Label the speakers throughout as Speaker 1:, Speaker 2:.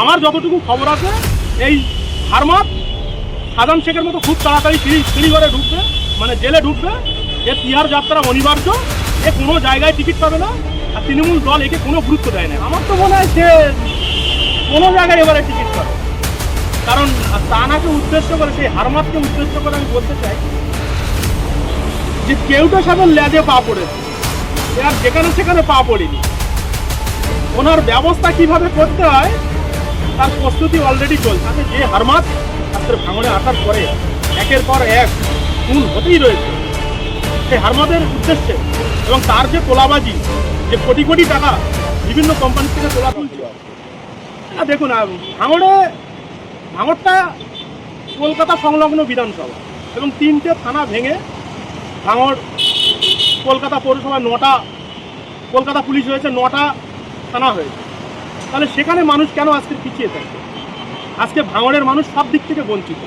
Speaker 1: আমার যতটুকু খবর আছে, এই হারমাত সাজান শেখের মতো খুব তাড়াতাড়ি সিঁড়ি সিঁড়ি ঘরে ঢুকবে মানে জেলে ঢুকবে এ তিহার যাত্রা অনিবার্য, এ কোনো জায়গায় টিকিট পাবে না, আর তৃণমূল দল একে কোনো গুরুত্ব দেয় না। আমার তো মনে হয় সে কোনো জায়গায় এবারে টিকিট পাবে। কারণ তানাকে উদ্দেশ্য করে, সেই হারমাতকে উদ্দেশ্য করে আমি বলতে চাই যে কেউটা সাথে লেজে পা পড়েছে আর যেখানে সেখানে পা পড়েনি। ওনার ব্যবস্থা কীভাবে করতে হয় তার প্রস্তুতি অলরেডি চলছে। তাতে যে হারমাত আজকের ভাঙনে আসার পরে একের পর এক খুন হতেই রয়েছে। সেই হারমাদের উদ্দেশ্যে এবং তার যে তোলাবাজি, যে কোটি কোটি টাকা বিভিন্ন কোম্পানি থেকে তোলা তুলছে। না দেখুন ভাঙড়ে, ভাঙড়টা কলকাতা সংলগ্ন বিধানসভা এবং তিনটে থানা ভেঙে ভাঙড় কলকাতা পৌরসভা নটা, কলকাতা পুলিশ হয়েছে নটা থানা হয়েছে। তাহলে সেখানে মানুষ কেন আজকে পিছিয়ে থাকে? আজকে ভাঙড়ের মানুষ সব দিক থেকে বঞ্চিত।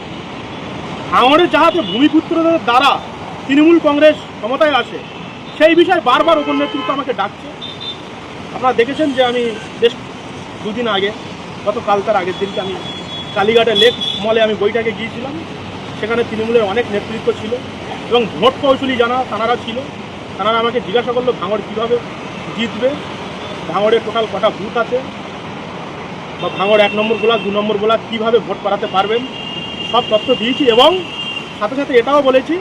Speaker 1: ভাঙড়ের যাহাতে ভূমিপুত্রদের দ্বারা তৃণমূল কংগ্রেস ক্ষমতায় আসে, সেই বিষয়ে বারবার ওপর নেতৃত্ব আমাকে ডাকছে। আপনারা দেখেছেন যে আমি বেশ দুদিন আগে গত কাল তার আগের দিনকে আমি কালীঘাটে লেক মলে আমি বইটাকে গিয়েছিলাম। সেখানে তৃণমূলের অনেক নেতৃত্ব ছিল এবং ভোট কৌশলী জানা তানারা ছিল তানারা আমাকে জিজ্ঞাসা করল, ভাঙড় কীভাবে জিতবে? ভাঙড়ের টোটাল কটা বুথ আছে? বা ভাঙড় এক নম্বর গোলা, দু নম্বর গোলা কীভাবে ভোট করাতে পারবেন, সব তথ্য দিয়েছি এবং সাথে সাথে এটাও বলেছি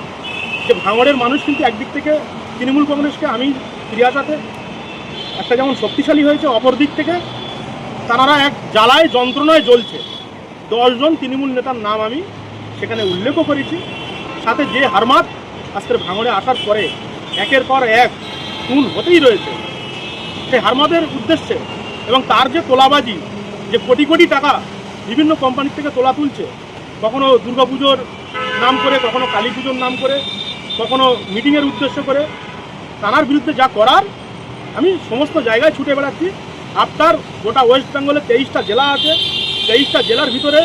Speaker 1: যে ভাঙড়ের মানুষ কিন্তু একদিক থেকে তৃণমূল কংগ্রেসকে আমি আসাতে একটা যেমন শক্তিশালী হয়েছে, অপর দিক থেকে তারা এক জ্বালায় যন্ত্রণায় জ্বলছে। দশজন তৃণমূল নেতার নাম আমি সেখানে উল্লেখও করেছি। সাথে যে হারমাত আজকের ভাঙড়ে আসার পরে একের পর এক খুন হতেই রয়েছে। সেই হারমাদের উদ্দেশ্যে এবং তার যে তোলাবাজি যে কোটি কোটি টাকা বিভিন্ন কোম্পানি থেকে তোলা তুলছে, কখনো দুর্গাপুজোর নাম করে, কখনো কালী পুজোর নাম করে, কখনো মিটিংয়ের উদ্দেশ্য করে তার বিরুদ্ধে যা করার, আমি সমস্ত জায়গায় ছুটে বেড়াচ্ছি। আফটার গোটা ওয়েস্ট বেঙ্গলে তেইশটা জেলা আছে, তেইশটা জেলার ভিতরে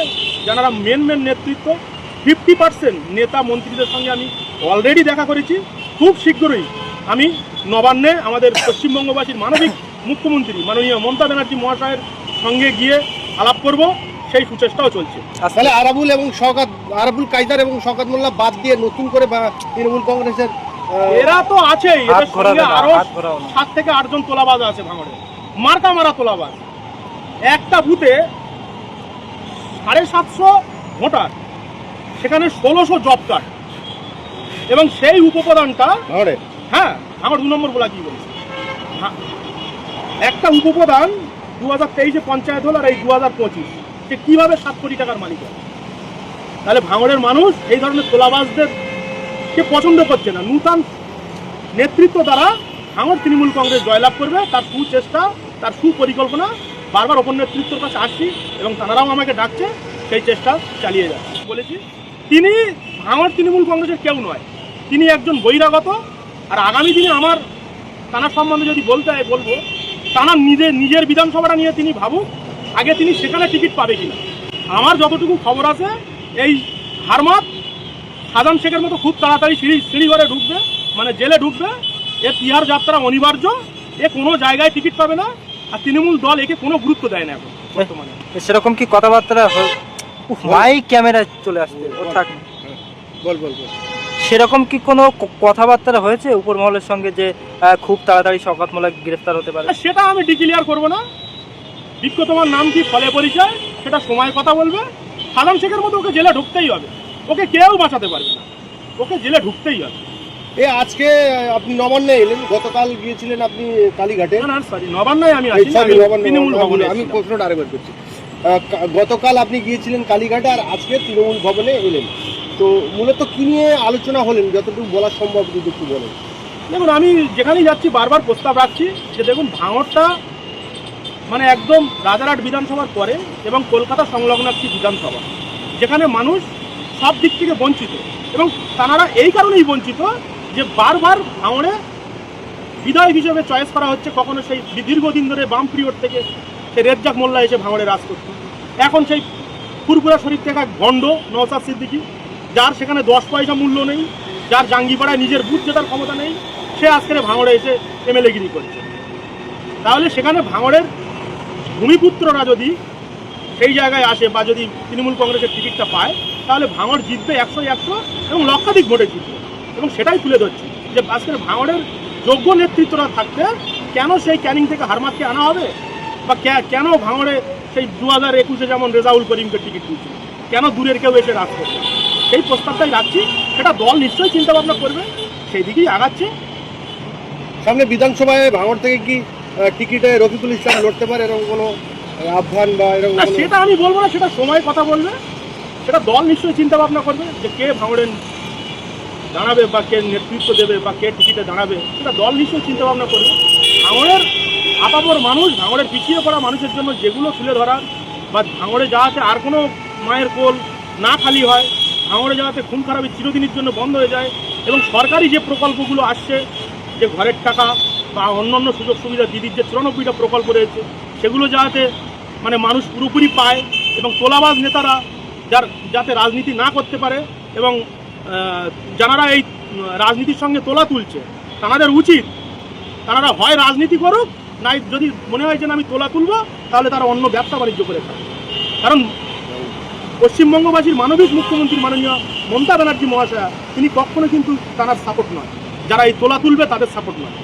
Speaker 1: যারা মেন মেন নেতৃত্ব ফিফটি পার্সেন্ট নেতা মন্ত্রীদের সঙ্গে আমি অলরেডি দেখা করেছি। খুব শীঘ্রই আমি নবান্নে আমাদের পশ্চিমবঙ্গবাসীর মানবিক মুখ্যমন্ত্রী মাননীয় মমতা ব্যানার্জি মহাশয়ের সঙ্গে গিয়ে আলাপ করব সেই সুচেষ্টাও চলছে।
Speaker 2: তাহলে আরাবুল এবং শওকাত আরাবুল কায়দার এবং শওকাত মোল্লা বাদ দিয়ে নতুন করে বা তৃণমূল কংগ্রেসের
Speaker 1: এরা তো আছেই এদের সঙ্গে
Speaker 3: আরও।
Speaker 1: সাত থেকে আটজন তোলাবাজ আছে ভাঙড়ে। মার্কা মারা তোলাবাজ। একটা বুথে সাড়ে সাতশো ভোটার সেখানে ষোলোশো জব কার্ড। এবং সেই উপপ্রধানটা হ্যাঁ আমার দু নম্বর বলা কি বলছি? হ্যাঁ, একটা উপপ্রধান দু হাজার তেইশে পঞ্চায়েত হল আর এই দু হাজার পঁচিশ। সে কীভাবে সাত কোটি টাকার মালিক হয়? তাহলে ভাঙড়ের মানুষ এই ধরনের তোলাবাজদের কে পছন্দ করছে না। নূতন নেতৃত্ব দ্বারা ভাঙড় তৃণমূল কংগ্রেস জয়লাভ করবে, তার সুচেষ্টা তার সুপরিকল্পনা, বারবার ওপর নেতৃত্বের কাছে আসছি এবং তারাও আমাকে ডাকছে, সেই চেষ্টা চালিয়ে যাচ্ছে। বলেছি, তিনি ভাঙড় তৃণমূল কংগ্রেসের কেউ নয়। তিনি একজন বহিরাগত। আর আগামী দিনে আমার তানার সম্বন্ধে যদি বলতে হয়, বলব তানার নিজের নিজের বিধানসভাটা নিয়ে তিনি ভাবুক আগে তিনি সেখানে টিকিট পাবে কিনা। আমার যতটুকু খবর আছে এই হারমাত সাজান শেখের মতো খুব তাড়াতাড়ি সিঁড়ি সিঁড়ি ঘরে ঢুকবে মানে জেলে ঢুকবে এ তিহার যাত্রা অনিবার্য এ কোনো জায়গায় টিকিট পাবে না আর তৃণমূল দল একে কোনো গুরুত্ব দেয় না এখন বর্তমানে।
Speaker 3: সেরকম কি কথাবার্তা মাইক ক্যামেরা চলে আসছে।
Speaker 2: বল বল বল।
Speaker 3: সেরকম কি কোনো কথাবার্তা হয়েছে উপর মহলের সঙ্গে যে খুব তাড়াতাড়ি শকাত মোল্লা গ্রেফতার হতে পারে?
Speaker 1: সেটা আমি ডিক্লিয়ার করব না। বিক্ষ তোমার নাম কি? ফলে পরিচয়? সেটা সময় কথা বলবে। সাজান শেখের মতো ওকে জেলে ঢুকতেই হবে। ওকে কেউ বাঁচাতে পারবে না। ওকে জেলে ঢুকতেই হবে।
Speaker 2: এ আজকে আপনি নবান্নে এলেন। গতকাল গিয়েছিলেন আপনি কালীঘাটে।
Speaker 1: না না সরি নবান্নায় আমি আমি
Speaker 2: নবান্ন,
Speaker 1: তৃণমূল ভবনে
Speaker 2: আমি
Speaker 1: এসেছিলাম।
Speaker 2: প্রশ্নটা আরেকবার করছি। গতকাল আপনি গিয়েছিলেন কালীঘাটে আর আজকে তৃণমূল ভবনে এলেন। তো মূলত কি নিয়ে আলোচনা হলেন? যতটুকু বলা সম্ভব যদি একটু বলেন।
Speaker 1: দেখুন, আমি যেখানেই যাচ্ছি, বারবার প্রস্তাব রাখছি যে দেখুন, ভাঙড়টা মানে একদম রাজারহাট বিধানসভার পরে এবং কলকাতা সংলগ্ন একটি বিধানসভা, যেখানে মানুষ সব দিক থেকে বঞ্চিত এবং তারা এই কারণেই বঞ্চিত যে বারবার ভাঙড়ে বিধায়ক হিসেবে চয়েস করা হচ্ছে। কখনো সেই দীর্ঘদিন ধরে বাম পিরিয়ড থেকে সে রেজ্জাক মোল্লা এসে ভাঙড়ে রাজ করত এখন সেই ফুরপুরা শরীফ থেকে এক ভণ্ড নওসাদ সিদ্দিকি যার সেখানে দশ পয়সা মূল্য নেই, যার জাঙ্গিপাড়ায় নিজের বুথ জেতার ক্ষমতা নেই, সে আজকে ভাঙড়ে এসে এমএলএ গিরি করছে। তাহলে সেখানে ভাঙড়ের ভূমিপুত্ররা যদি সেই জায়গায় আসে বা যদি তৃণমূল কংগ্রেসের টিকিটটা পায়, তাহলে ভাঙড় জিতবে একশো একশো এবং লক্ষাধিক ভোটে জিতবে। এবং সেটাই তুলে ধরছি যে আজকের ভাঙড়ের যোগ্য নেতৃত্বরা থাকতে কেন সেই ক্যানিং থেকে হারমাতকে আনা হবে? বা কেন ভাঙড়ে সেই দু হাজার একুশে যেমন রেজাউল করিমকে টিকিট দিচ্ছে কেন দূরের কেউ এসে রাজ সেই প্রস্তাবটাই রাখছি সেটা দল নিশ্চয়ই চিন্তা ভাবনা করবে সেই দিকেই আগাচ্ছে।
Speaker 2: সামনে বিধানসভায় ভাঙড় থেকে কি টিকিটে রফিকুল ইসলাম লড়তে পারে এরকম কোনো আহ্বান বা এরকম
Speaker 1: সেটা আমি বলব না সেটা সময় কথা বলবে। সেটা দল নিশ্চয়ই চিন্তা ভাবনা করবে যে কে ভাঙড়েন দাঁড়াবে বা কে নেতৃত্ব দেবে বা কে টিকিটে দাঁড়াবে সেটা দল নিশ্চয়ই চিন্তা ভাবনা করবে। ভাঙড়ের আপাপর মানুষ ভাঙড়ের পিছিয়ে পড়া মানুষের জন্য যেগুলো তুলে ধরা বা ভাঙড়ে যাওয়াতে আর কোনো মায়ের কোল না খালি হয় ভাঙড়ে যাওয়াতে খুন খারাপি চিরদিনের জন্য বন্ধ হয়ে যায় এবং সরকারি যে প্রকল্পগুলো আসছে, যে ঘরের টাকা বা অন্যান্য সুযোগ সুবিধা, দিদির যে চুরানব্বইটা প্রকল্প রয়েছে, সেগুলো যাতে মানে মানুষ পুরোপুরি পায় এবং তোলাবাজ নেতারা যার, যাতে রাজনীতি না করতে পারে এবং যারা এই রাজনীতির সঙ্গে তোলা তুলছে, তাদের উচিত তারা হয় রাজনীতি করুক, নাই যদি মনে হয় যে আমি তোলা তুলবো, তাহলে তারা অন্য ব্যবসা বাণিজ্য করে খায় কারণ পশ্চিমবঙ্গবাসীর মানবিক মুখ্যমন্ত্রী মাননীয় মমতা ব্যানার্জি মহাশয়া, তিনি কখনো কিন্তু তারা সাপোর্ট নয় যারা এই তোলা তুলবে, তাদের সাপোর্ট নয়।